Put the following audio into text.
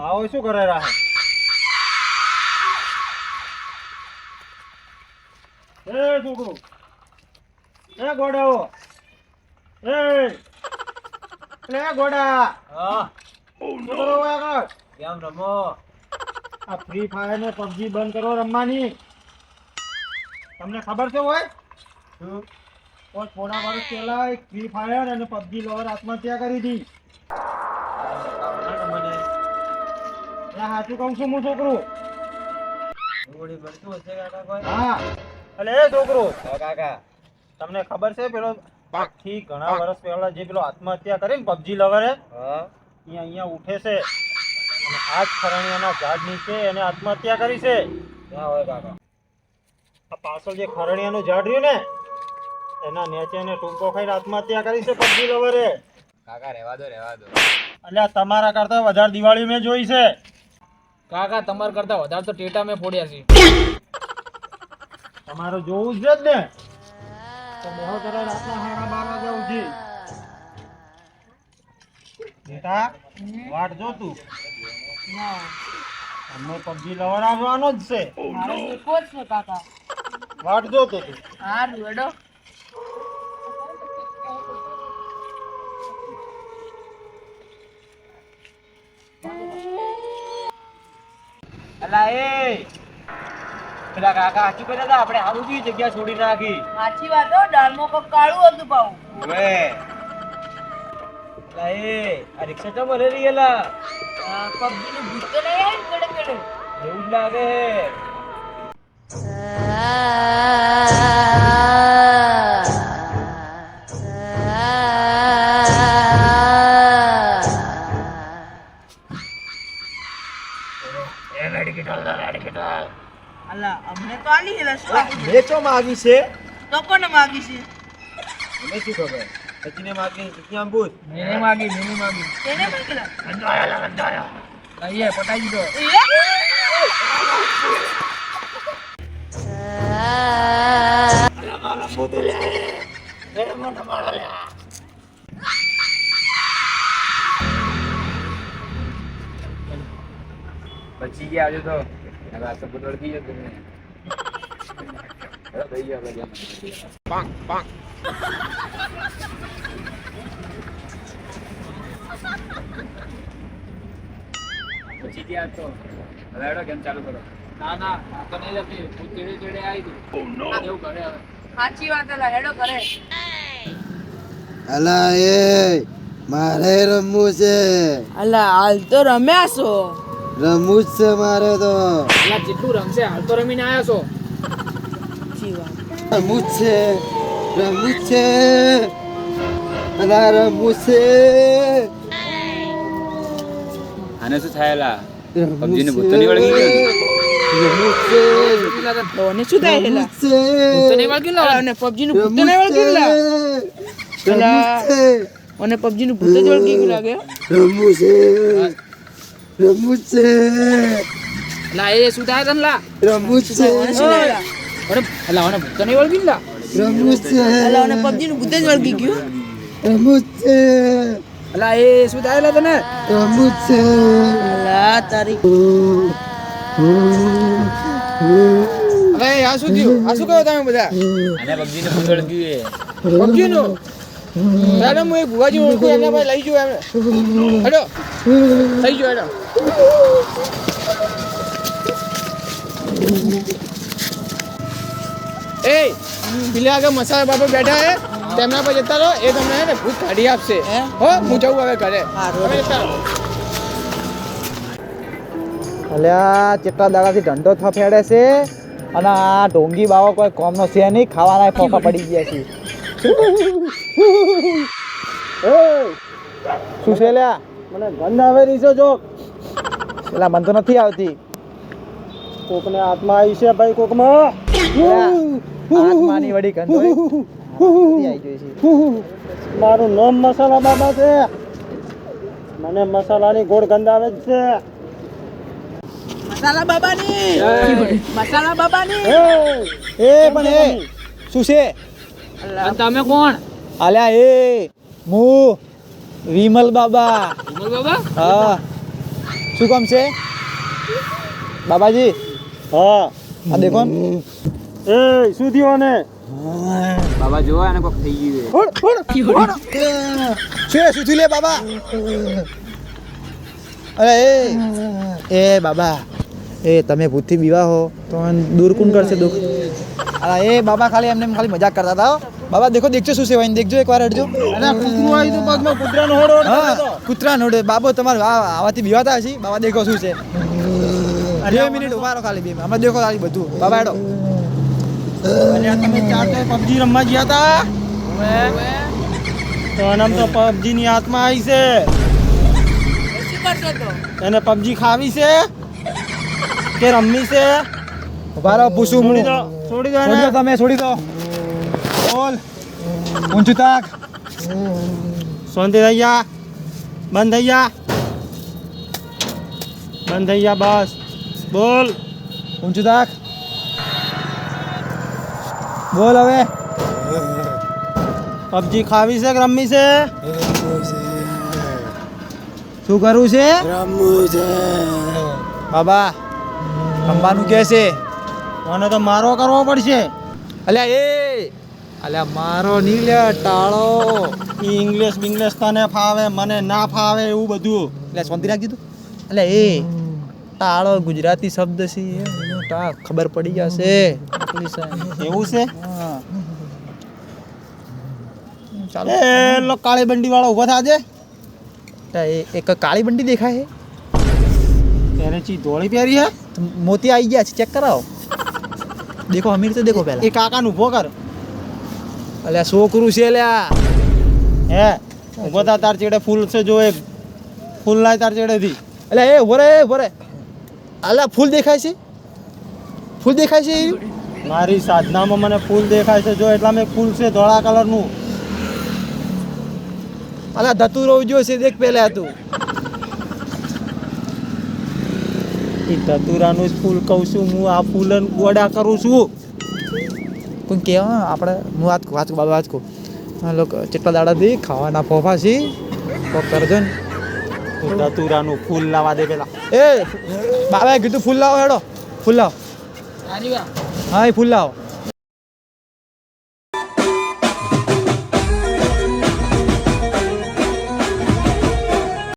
આવો શું કરે રાહ? એ છોકરો. એ ગોડાઓ. એ. લે ગોડા. હા. શું કરો આગળ. કેમ રમો? આ ફ્રી ફાયર ને પબજી બંધ કરો રમવાની. તમને ખબર છે હોય? શું? કોઈ થોડા વર્ષ પહેલા એક ફ્રી ફાયર અને પબજી લવર આત્મહત્યા કરી હતી. સાચું કહું છું હું છોકરું. હા. એટલે એ છોકરું. કાકા. તમને ખબર છે પેલો થી ઘણા વર્ષ પહેલા જે પેલો આત્મહત્યા કરીને પબજી લવરે? હા. એ અહીંયા ઉઠે છે. અને આ જ ખરણિયાના ઝાડ નીચે એને આત્મહત્યા કરી છે. ક્યાં હોય કાકા. આ પાછળ જે ખરણિયાનું ઝાડ રહ્યું ને એના નીચે એને ટૂંકો ખાઈને આત્મહત્યા કરી છે પબજી લવરે. કાકા રહેવા દો રહેવા દો. એટલે આ તમારા કરતા વધારે દિવાળી મેં જોઈ છે. કાકા તમારા કરતા વધારે તો ટેટા મેં ફોડ્યા છે. તમારે જોવું જ છે જ ને તો બહુ જરા રાતના સાડા બાર વાગ્યા સુધી ટેટા વાટ જો તું. અમને પબજી લવર આવવાનો જ છે. મારે કોચ છે કાકા. વાટ જો તો તું. હારું હેડો. અલા એ. પેલા કાકા સાચું કહેતા હતા આપણે સારું જેવી જગ્યા છોડી નાખી. સાચી વાત હો દાળમાં કોક કાળું હતું પાઉં હવે. અલા એ આ રિક્ષા તો ભરે રહી એલા. પબજી નું ભૂત તો નહીં આવે કડક કડે કડે એવું જ લાગે. અલા અમને તો આલી હેલા શું આપું? માગી છે? તો કોને માગી છે? મને શું ખબર? સચિને માગી સચિન આમ મેને માગી મેને માગી. તેને માગેલા કહીએ પટાઈ દીધો. બચી ગયા આજે તો હવે આ તો બધું અડકી જતું ને હવે થઈ ગયા બધા પછી ગયા તો. હવે હેડો કેમ ચાલુ કરો. ના ના તો નહીં હું ચીડે ચીડે આવી હતી એવું હવે. સાચી વાત અલા હેડો કરે અલા એ મારે રમવું છે. અલા હાલ તો રમ્યા છો. રમવું જ છે મારે તો. પેલા જેટલું રમશે હાલ તો રમીને આવ્યા છો. રમવું જ છે. રમવું જ છે. અલા? રમવું છે. આને શું થાયેલા રમવું ને. ભૂત નહીં વળગી ગયું? પબજી નું ભૂત જ વળગી પબજી નું ભૂત જ ગયું લાગે રમવું છે. રમવું છે. લા એ શું થાય તને લા. રમવું છે? અરે અલા ઓને ભૂત નહીં વળગી લા? રમવું છે. અલા ઓને પબજી નું ભૂત જ વળગી ગયું. રમવું છે. અલા એ શું થાય લા તને? રમવું છે. અલા તારી હવે આ શું થયું? આ શું કહો તમે બધા? અને પબજી નું ભૂત વળગી પબજી નું મેડમ હું એક ભુવાજી ઓળખું એમના પાસે લઈ જઉં એમને. હેડો. લઈ જાઓ હેડો એ પેલા આગળ મસાલા બાપા બેઠા હે તેમના પર જતા રહો એ તમને હે ને ભૂત કાઢી આપશે. હે? હો જઉં હવે ઘરે. અલ્યા કેટલા દાડાથી ધંધો થફેડે છે? અને આ ઢોંગી બાવો કોઈ કોમનો છે નહીં ખાવાના ફોફા પડી ગયા છે. શું છે લ્યા? મને ગંધ આવે રહી છે જો પેલા મન તો નથી આવતી. કોકને આત્મા આવી છે ભાઈ કોકમાં. આત્માની વડી ગંધ હોય. આવી છે. મારું નામ મસાલા બાબા છે. મને મસાલાની ગોળ ગંધ આવે છે. મસાલા બાબાની. મસાલા બાબાની. એ પણ એ શું છે? અને તમે કોણ? અલ્યા એ હું વિમલ બાબા. વિમલ બાબા? હા. શું કામ છે? બાબાજી? હા. આ દેખો એ શું થયું ને બાબા જોવા અને કોક થઈ ગયું છે? શું થયું લે બાબા? અરે એ એ બાબા એ તમે ભૂતથી બીવા હો તો દૂર કોણ કરશે દુઃખ. અરે એ બાબા ખાલી એમને ખાલી મજાક કરતા હતા. બાબા દેખો દેખજો શું સેવાય દેખજો એકવાર હટજો કૂતરું નોડે બાબો તમારે આવાથી બીવાતા હશે બાબા દેખો શું છે. બે મિનિટ ઊભા રહો ખાલી બે. હમણાં દેખો ખાલી બધું. બાબા હેડો. તમે ચાર તો પબજી રમવા ગયા હતા તો આનામ તો પબજી ની હાથમાં આવી છે. એને પબજી ખાવી છે? કે રમવી છે? ઊભા રહો પૂછું છોડી દો છોડી દો તમે છોડી દો. બોલ ઊંચું તાક શાંતિ થઈ જા બંધ થઈ જા બંધ થઈ જા બસ બોલ ઊંચું તાક બોલ હવે પબજી ખાવી છે કે રમવી છે શું કરવું છે બાબા રમવાનું કે છે મને તો મારો કરવો પડશે અલ્યા એ અલ્યા મારો નહીં લે ટાળો. ઈ ઇંગ્લિશ બિંગ્લિશ તને ફાવે મને ના ફાવે એવું બધું. એટલે શાંતિ રાખી દીધું એટલે એ ટાળો ગુજરાતી શબ્દ છે ટા ખબર પડી જશે. છે. એવું છે. ચાલો. એ લો કાળી બંડી વાળો ઊભો થાજે. એક કાળી બંડી દેખાય એને ચી ધોળી પહેરી હે? છે મોતી આવી ગયા છે. ચેક કરાવો. દેખો અમીર તો દેખો પહેલા. એ કાકાનું ઊભો કર. અલ્યા છોકરું છે લ્યા હે ઊભો થા તાર ચેડે ફૂલ છે જો એક. ફૂલ લાય તાર ચેડેથી. અલ્યા એ વરે રે ઊભો અલ્યા ફૂલ દેખાય છે? ફૂલ દેખાય છે? મારી સાધનામાં મને ફૂલ દેખાય છે જો એટલા મેં ફૂલ છે ધોળા કલરનું. અલ્યા ધતુરો જો છે દેખ પહેલા તું. એ ધતુરાનું જ ફૂલ કહું છું હું આ ફૂલ ગોડા કરું છું. કોઈ કહેવા આપણે હું વાત વાત બાબા વાત કહું હા લોકો ચેટલા દાડાથી ખાવાના ફોફા છે કોક કરજો ને ધતુરાનું ફૂલ લાવવા દે પેલા. એ બાબાએ કીધું ફૂલ લાવો હેડો. ફૂલ લાવો. હા એ ફૂલ લાવો.